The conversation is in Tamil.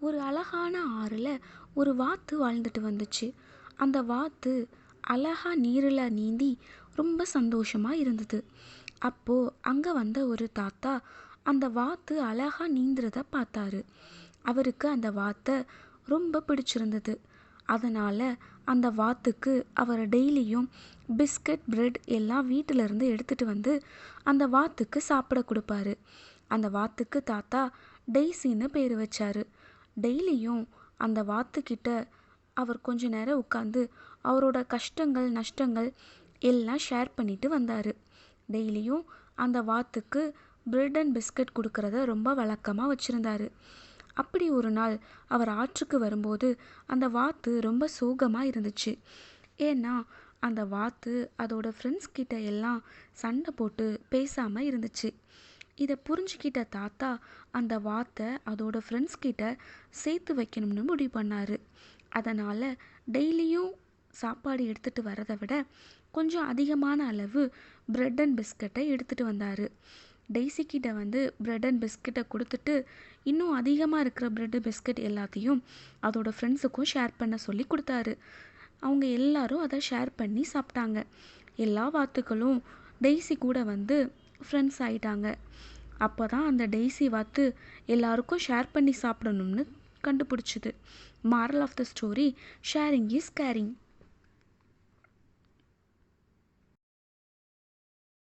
ஒரு அழகான ஆறில் ஒரு வாத்து வாழ்ந்துட்டு வந்துச்சு. அந்த வாத்து அழகா நீரில் நீந்தி ரொம்ப சந்தோஷமாக இருந்தது. அப்போது அங்கே வந்த ஒரு தாத்தா அந்த வாத்து அழகாக நீந்துறத பார்த்தாரு. அவருக்கு அந்த வாத்தை ரொம்ப பிடிச்சிருந்தது. அதனால் அந்த வாத்துக்கு அவர் டெய்லியும் பிஸ்கட் பிரெட் எல்லாம் வீட்டிலேருந்து எடுத்துகிட்டு வந்து அந்த வாத்துக்கு சாப்பிட கொடுப்பாரு. அந்த வாத்துக்கு தாத்தா டெய்ஸின்னு பேர் வச்சாரு. டெய்லியும் அந்த வாத்துக்கிட்ட அவர் கொஞ்ச நேரம் உட்காந்து அவரோட கஷ்டங்கள் நஷ்டங்கள் எல்லாம் ஷேர் பண்ணிட்டு வந்தார். டெய்லியும் அந்த வாத்துக்கு பிரெட் அண்ட் பிஸ்கட் கொடுக்கறத ரொம்ப வழக்கமாக வச்சுருந்தாரு. அப்படி ஒரு நாள் அவர் ஆற்றுக்கு வரும்போது அந்த வாத்து ரொம்ப சோகமாக இருந்துச்சு. ஏன்னா அந்த வாத்து அதோட ஃப்ரெண்ட்ஸ் கிட்ட எல்லாம் சண்டை போட்டு பேசாமல் இருந்துச்சு. இதை புரிஞ்சுக்கிட்ட தாத்தா அந்த வாத்தை அதோட ஃப்ரெண்ட்ஸ் கிட்ட சேர்த்து வைக்கணும்னு முடிவு பண்ணார். அதனால் டெய்லியும் சாப்பாடு எடுத்துகிட்டு வரதை விட கொஞ்சம் அதிகமான அளவு பிரெட் அண்ட் பிஸ்கட்டை எடுத்துகிட்டு வந்தார். டெய்ஸி கிட்ட வந்து பிரெட் அண்ட் பிஸ்கட்டை கொடுத்துட்டு இன்னும் அதிகமாக இருக்கிற பிரெட்டு பிஸ்கட் எல்லாத்தையும் அதோட ஃப்ரெண்ட்ஸுக்கும் ஷேர் பண்ண சொல்லி கொடுத்தாரு. அவங்க எல்லாரும் அதை ஷேர் பண்ணி சாப்பிட்டாங்க. எல்லா வாத்துக்களும் டெய்ஸி கூட வந்து ஃப்ரெண்ட்ஸ் ஆகிட்டாங்க அப்போ தான் அந்த டெய்ஸி வாத்து எல்லாருக்கும் ஷேர் பண்ணி சாப்பிடணும்னு கண்டுபிடிச்சிது. Moral of the story sharing is caring